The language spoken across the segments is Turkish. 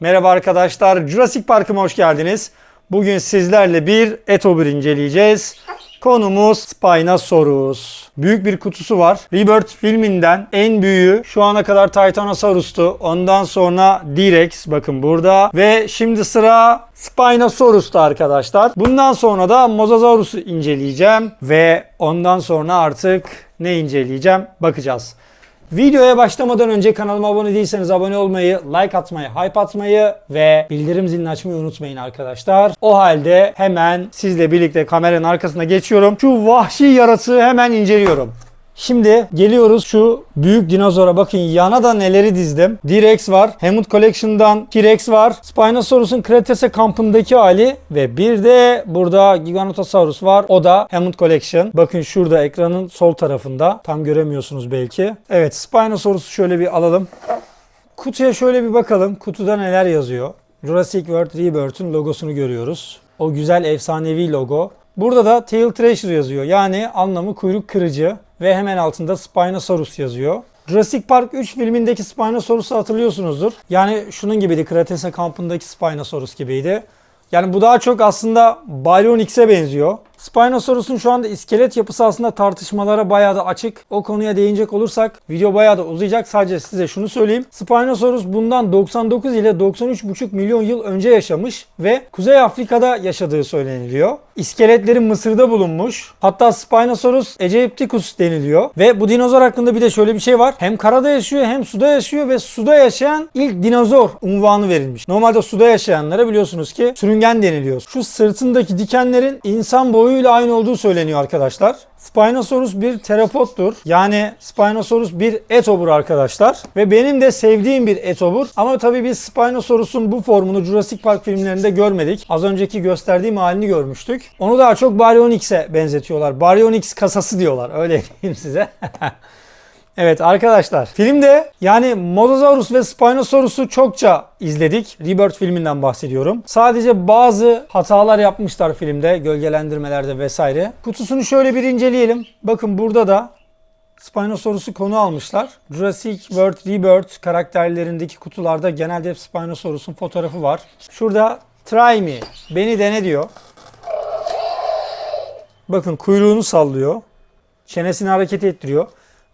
Merhaba arkadaşlar, Jurassic Park'ıma hoş geldiniz. Bugün sizlerle bir Etobur inceleyeceğiz. Konumuz Spinosaurus. Büyük bir kutusu var. Rebirth filminden en büyüğü şu ana kadar Titanosaurus'tu. Ondan sonra T-Rex bakın burada. Ve şimdi sıra Spinosaurus'ta arkadaşlar. Bundan sonra da Mosasaurus'u inceleyeceğim. Ve ondan sonra artık ne inceleyeceğim bakacağız. Videoya başlamadan önce kanalıma abone değilseniz abone olmayı, like atmayı, hype atmayı ve bildirim zilini açmayı unutmayın arkadaşlar. O halde hemen sizle birlikte kameranın arkasına geçiyorum. Şu vahşi yaratığı hemen inceliyorum. Şimdi geliyoruz şu büyük dinozora bakın yana da neleri dizdim. T-Rex var. Hammond Collection'dan T-Rex var. Spinosaurus'un Kretase kampındaki hali ve bir de burada Giganotosaurus var. O da Hammond Collection. Bakın şurada ekranın sol tarafında. Tam göremiyorsunuz belki. Evet Spinosaurus'u şöyle bir alalım. Kutuya şöyle bir bakalım. Kutuda neler yazıyor? Jurassic World Rebirth'ün logosunu görüyoruz. O güzel efsanevi logo. Burada da Tail Thrasher yazıyor. Yani anlamı kuyruk kırıcı ve hemen altında Spinosaurus yazıyor. Jurassic Park 3 filmindeki Spinosaurus'u hatırlıyorsunuzdur. Yani şunun gibiydi. Kretase kampındaki Spinosaurus gibiydi. Yani bu daha çok aslında Baryonyx'e benziyor. Spinosaurus'un şu anda iskelet yapısı aslında tartışmalara bayağı da açık. O konuya değinecek olursak video bayağı da uzayacak. Sadece size şunu söyleyeyim. Spinosaurus bundan 99 ile 93,5 milyon yıl önce yaşamış ve Kuzey Afrika'da yaşadığı söyleniliyor. İskeletleri Mısır'da bulunmuş. Hatta Spinosaurus Egypticus deniliyor. Ve bu dinozor hakkında bir de şöyle bir şey var. Hem karada yaşıyor hem suda yaşıyor ve suda yaşayan ilk dinozor unvanı verilmiş. Normalde suda yaşayanlara biliyorsunuz ki sürüngen deniliyor. Şu sırtındaki dikenlerin insan boyuyla aynı olduğu söyleniyor arkadaşlar. Spinosaurus bir terapottur. Yani Spinosaurus bir etobur arkadaşlar. Ve benim de sevdiğim bir etobur. Ama tabii biz Spinosaurus'un bu formunu Jurassic Park filmlerinde görmedik. Az önceki gösterdiğim halini görmüştük. Onu daha çok Baryonyx'e benzetiyorlar. Baryonyx kasası diyorlar. Öyle diyeyim size. Evet arkadaşlar filmde yani Mosasaurus ve Spinosaurus'u çokça izledik. Rebirth filminden bahsediyorum. Sadece bazı hatalar yapmışlar filmde gölgelendirmelerde vesaire. Kutusunu şöyle bir inceleyelim. Bakın burada da Spinosaurus'u konu almışlar. Jurassic World Rebirth karakterlerindeki kutularda genelde hep Spinosaurus'un fotoğrafı var. Şurada try me, beni dene diyor. Bakın kuyruğunu sallıyor. Çenesini hareket ettiriyor.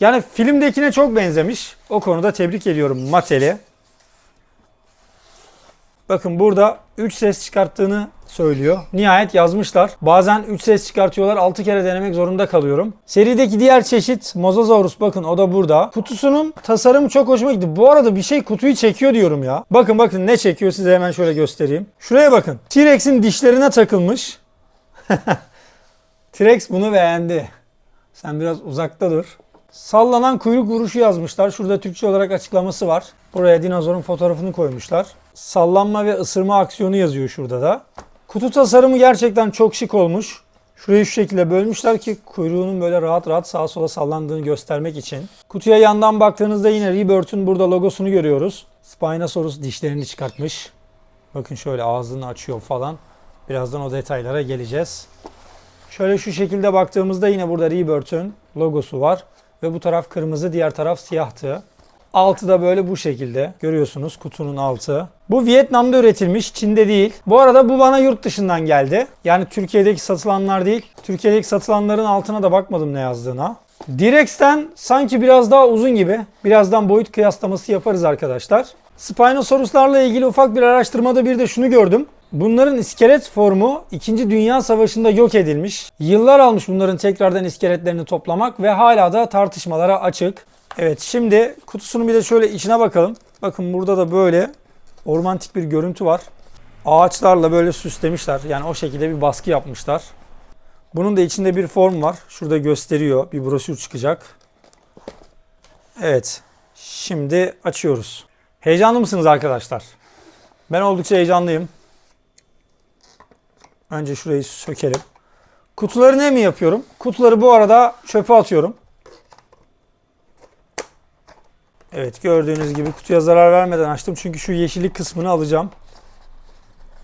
Yani filmdekine çok benzemiş. O konuda tebrik ediyorum Mattel'i. Bakın burada 3 ses çıkarttığını söylüyor. Nihayet yazmışlar. Bazen 3 ses çıkartıyorlar. 6 kere denemek zorunda kalıyorum. Serideki diğer çeşit Mosasaurus bakın o da burada. Kutusunun tasarımı çok hoşuma gitti. Bu arada bir şey kutuyu çekiyor diyorum ya. Bakın bakın ne çekiyor size hemen şöyle göstereyim. Şuraya bakın. T-Rex'in dişlerine takılmış. T-Rex bunu beğendi. Sen biraz uzakta dur. Sallanan kuyruk vuruşu yazmışlar. Şurada Türkçe olarak açıklaması var. Buraya dinozorun fotoğrafını koymuşlar. Sallanma ve ısırma aksiyonu yazıyor şurada da. Kutu tasarımı gerçekten çok şık olmuş. Şurayı şu şekilde bölmüşler ki kuyruğunun böyle rahat rahat sağa sola sallandığını göstermek için. Kutuya yandan baktığınızda yine Rebirth'ün burada logosunu görüyoruz. Spinosaurus dişlerini çıkartmış. Bakın şöyle ağzını açıyor falan. Birazdan o detaylara geleceğiz. Şöyle şu şekilde baktığımızda yine burada Rebirth'ün logosu var. Ve bu taraf kırmızı, diğer taraf siyahtı. Altı da böyle bu şekilde. Görüyorsunuz kutunun altı. Bu Vietnam'da üretilmiş, Çin'de değil. Bu arada bu bana yurt dışından geldi. Yani Türkiye'deki satılanlar değil. Türkiye'deki satılanların altına da bakmadım ne yazdığına. Direx'ten sanki biraz daha uzun gibi. Birazdan boyut kıyaslaması yaparız arkadaşlar. Spinosauruslarla ilgili ufak bir araştırmada bir de şunu gördüm. Bunların iskelet formu 2. Dünya Savaşı'nda yok edilmiş. Yıllar almış bunların tekrardan iskeletlerini toplamak ve hala da tartışmalara açık. Evet şimdi kutusunun bir de şöyle içine bakalım. Bakın burada da böyle ormantik bir görüntü var. Ağaçlarla böyle süslemişler. Yani o şekilde bir baskı yapmışlar. Bunun da içinde bir form var. Şurada gösteriyor. Bir broşür çıkacak. Evet. Şimdi açıyoruz. Heyecanlı mısınız arkadaşlar? Ben oldukça heyecanlıyım. Önce şurayı sökelim. Kutuları ne mi yapıyorum? Kutuları bu arada çöpe atıyorum. Evet gördüğünüz gibi kutuya zarar vermeden açtım. Çünkü şu yeşillik kısmını alacağım.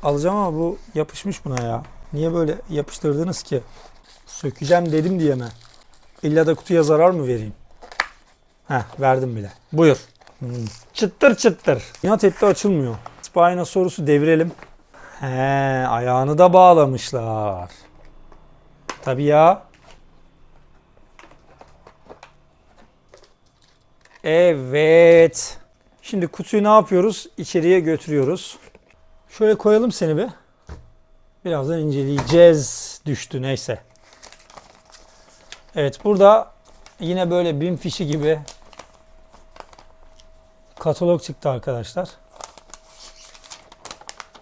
Alacağım ama bu yapışmış buna ya. Niye böyle yapıştırdınız ki? Sökeceğim dedim diye mi? İlla da kutuya zarar mı vereyim? Heh verdim bile. Buyur. Hmm. Çıttır çıttır. İnat etti açılmıyor. Spinosaurus'u devirelim. He ayağını da bağlamışlar. Tabii ya. Evet. Şimdi kutuyu ne yapıyoruz? İçeriye götürüyoruz. Şöyle koyalım seni bir. Birazdan inceleyeceğiz. Düştü neyse. Evet burada yine böyle bin fişi gibi katalog çıktı arkadaşlar.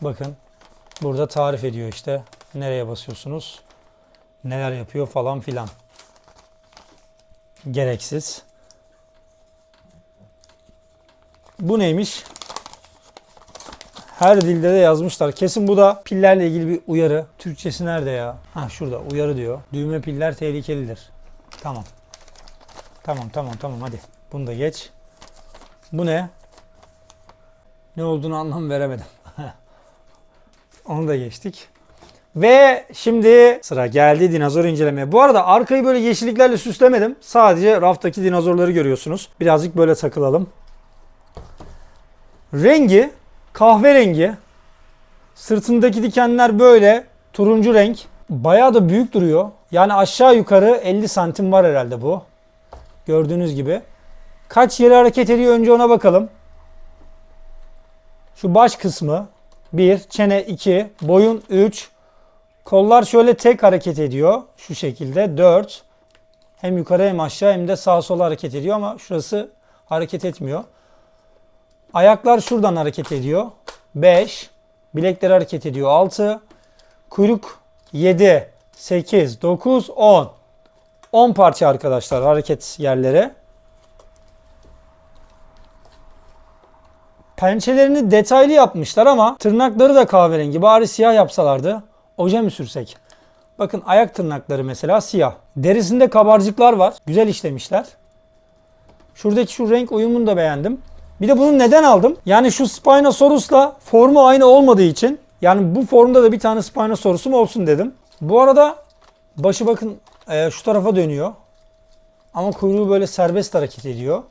Bakın burada tarif ediyor işte nereye basıyorsunuz, neler yapıyor falan filan. Gereksiz. Bu neymiş? Her dilde de yazmışlar. Kesin bu da pillerle ilgili bir uyarı. Türkçesi nerede ya? Ha şurada uyarı diyor. Düğme piller tehlikelidir. Tamam. Tamam tamam tamam hadi. Bunu da geç. Bu ne? Ne olduğunu anlam veremedim. Onu da geçtik. Ve şimdi sıra geldi dinozor incelemeye. Bu arada arkayı böyle yeşilliklerle süslemedim. Sadece raftaki dinozorları görüyorsunuz. Birazcık böyle takılalım. Rengi kahverengi. Sırtındaki dikenler böyle turuncu renk. Bayağı da büyük duruyor. Yani aşağı yukarı 50 santim var herhalde bu. Gördüğünüz gibi. Kaç yeri hareket ediyor önce ona bakalım. Şu baş kısmı 1, çene 2, boyun 3. Kollar şöyle tek hareket ediyor. Şu şekilde 4. Hem yukarı hem aşağı hem de sağa sola hareket ediyor ama şurası hareket etmiyor. Ayaklar şuradan hareket ediyor. 5. Bilekler hareket ediyor. 6. Kuyruk 7, 8, 9, 10. 10 parça arkadaşlar hareket yerleri. Pençelerini detaylı yapmışlar ama tırnakları da kahverengi. Bari siyah yapsalardı. Oje mi sürsek? Bakın ayak tırnakları mesela siyah. Derisinde kabarcıklar var. Güzel işlemişler. Şuradaki şu renk uyumunu da beğendim. Bir de bunu neden aldım? Yani şu Spinosaurus'la formu aynı olmadığı için yani bu formda da bir tane Spinosaurus'um olsun dedim. Bu arada başı bakın e, şu tarafa dönüyor. Ama kuyruğu böyle serbest hareket ediyor.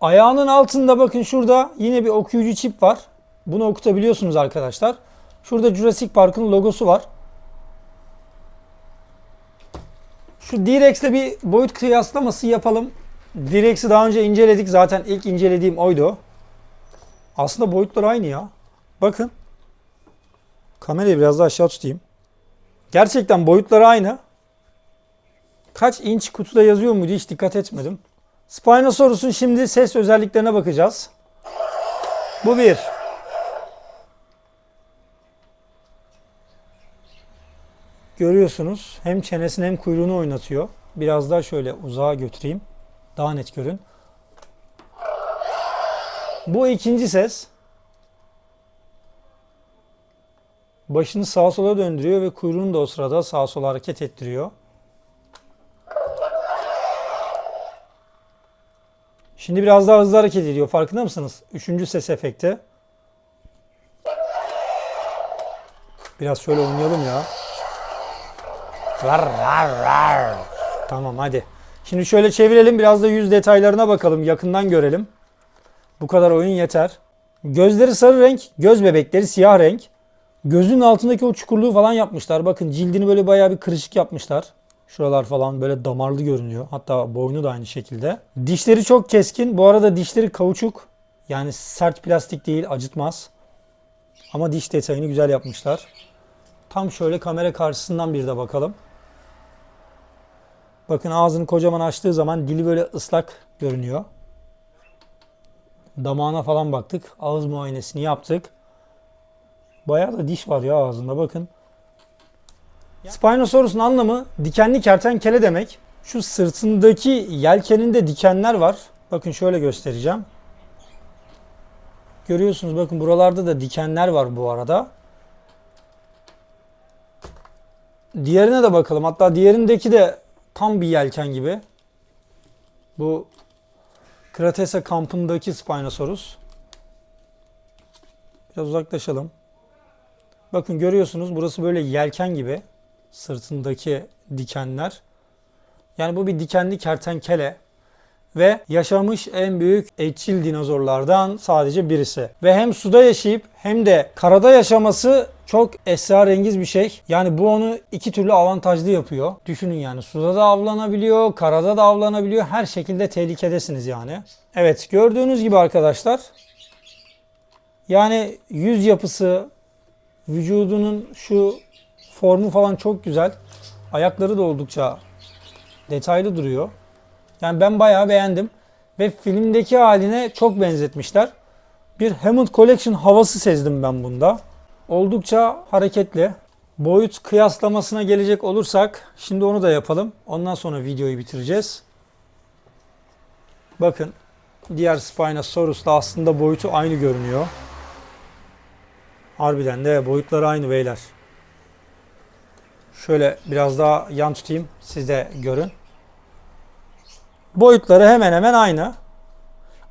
Ayağının altında bakın şurada yine bir okuyucu çip var. Bunu okutabiliyorsunuz arkadaşlar. Şurada Jurassic Park'ın logosu var. Şu D-Rex'le bir boyut kıyaslaması yapalım. D-Rex'i daha önce inceledik. Zaten ilk incelediğim oydu. Aslında boyutlar aynı ya. Bakın. Kamerayı biraz daha aşağı tutayım. Gerçekten boyutları aynı. Kaç inç kutuda yazıyor muydu hiç dikkat etmedim. Spinosaurus'un şimdi ses özelliklerine bakacağız. Bu bir. Görüyorsunuz hem çenesini hem kuyruğunu oynatıyor. Biraz daha şöyle uzağa götüreyim. Daha net görün. Bu ikinci ses. Başını sağa sola döndürüyor ve kuyruğunu da o sırada sağa sola hareket ettiriyor. Şimdi biraz daha hızlı hareket ediyor. Farkında mısınız? Üçüncü ses efekti. Biraz şöyle oynayalım ya. Tamam hadi. Şimdi şöyle çevirelim. Biraz da yüz detaylarına bakalım. Yakından görelim. Bu kadar oyun yeter. Gözleri sarı renk. Göz bebekleri siyah renk. Gözün altındaki o çukurluğu falan yapmışlar. Bakın cildini böyle bayağı bir kırışık yapmışlar. Şuralar falan böyle damarlı görünüyor. Hatta boynu da aynı şekilde. Dişleri çok keskin. Bu arada dişleri kauçuk. Yani sert plastik değil, acıtmaz. Ama diş detayını güzel yapmışlar. Tam şöyle kamera karşısından bir de bakalım. Bakın ağzını kocaman açtığı zaman dili böyle ıslak görünüyor. Damağına falan baktık. Ağız muayenesini yaptık. Bayağı da diş var ya ağzında bakın. Spinosaurus'un anlamı dikenli kertenkele demek. Şu sırtındaki yelkeninde dikenler var. Bakın şöyle göstereceğim. Görüyorsunuz bakın buralarda da dikenler var bu arada. Diğerine de bakalım. Hatta diğerindeki de tam bir yelken gibi. Bu Kratesa kampındaki Spinosaurus. Biraz uzaklaşalım. Bakın görüyorsunuz burası böyle yelken gibi. Sırtındaki dikenler. Yani bu bir dikenli kertenkele ve yaşamış en büyük etçil dinozorlardan sadece birisi. Ve hem suda yaşayıp hem de karada yaşaması çok esrarengiz bir şey. Yani bu onu iki türlü avantajlı yapıyor. Düşünün yani suda da avlanabiliyor, karada da avlanabiliyor. Her şekilde tehlikedesiniz yani. Evet gördüğünüz gibi arkadaşlar yani yüz yapısı, vücudunun şu formu falan çok güzel. Ayakları da oldukça detaylı duruyor. Yani ben bayağı beğendim. Ve filmdeki haline çok benzetmişler. Bir Hammond Collection havası sezdim ben bunda. Oldukça hareketli. Boyut kıyaslamasına gelecek olursak şimdi onu da yapalım. Ondan sonra videoyu bitireceğiz. Bakın diğer Spinosaurus'la aslında boyutu aynı görünüyor. Harbiden de boyutları aynı beyler. Şöyle biraz daha yan tutayım siz de görün. Boyutları hemen hemen aynı.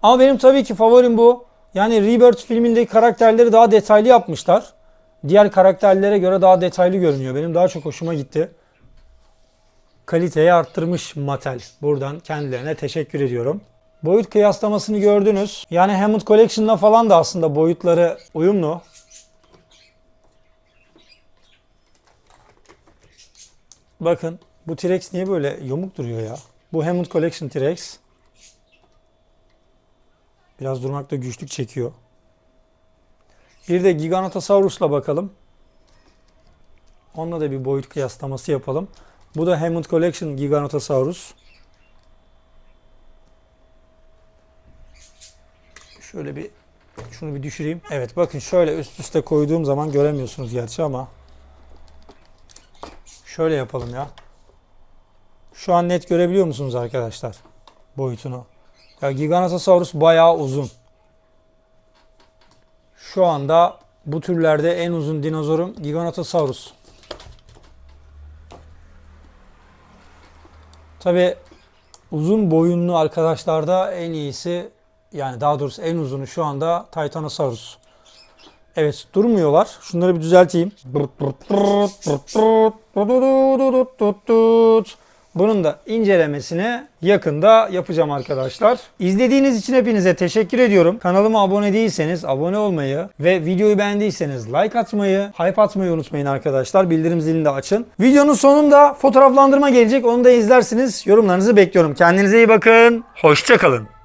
Ama benim tabii ki favorim bu. Yani Rebirth filmindeki karakterleri daha detaylı yapmışlar. Diğer karakterlere göre daha detaylı görünüyor. Benim daha çok hoşuma gitti. Kaliteyi arttırmış Mattel. Buradan kendilerine teşekkür ediyorum. Boyut kıyaslamasını gördünüz. Yani Hammond Collection'la falan da aslında boyutları uyumlu. Bakın bu T-Rex niye böyle yamuk duruyor ya? Bu Hammond Collection T-Rex. Biraz durmakta güçlük çekiyor. Bir de Giganotosaurus'la bakalım. Onunla da bir boyut kıyaslaması yapalım. Bu da Hammond Collection Giganotosaurus. Şöyle bir şunu bir düşüreyim. Evet bakın şöyle üst üste koyduğum zaman göremiyorsunuz gerçi ama şöyle yapalım ya. Şu an net görebiliyor musunuz arkadaşlar boyutunu? Ya Giganotosaurus bayağı uzun. Şu anda bu türlerde en uzun dinozorum Giganotosaurus. Tabi uzun boyunlu arkadaşlarda en iyisi yani daha doğrusu en uzunu şu anda Titanosaurus. Evet durmuyorlar. Şunları bir düzelteyim. Bunun da incelemesini yakında yapacağım arkadaşlar. İzlediğiniz için hepinize teşekkür ediyorum. Kanalıma abone değilseniz abone olmayı ve videoyu beğendiyseniz like atmayı, hype atmayı unutmayın arkadaşlar. Bildirim zilini de açın. Videonun sonunda fotoğraflandırma gelecek. Onu da izlersiniz. Yorumlarınızı bekliyorum. Kendinize iyi bakın. Hoşçakalın.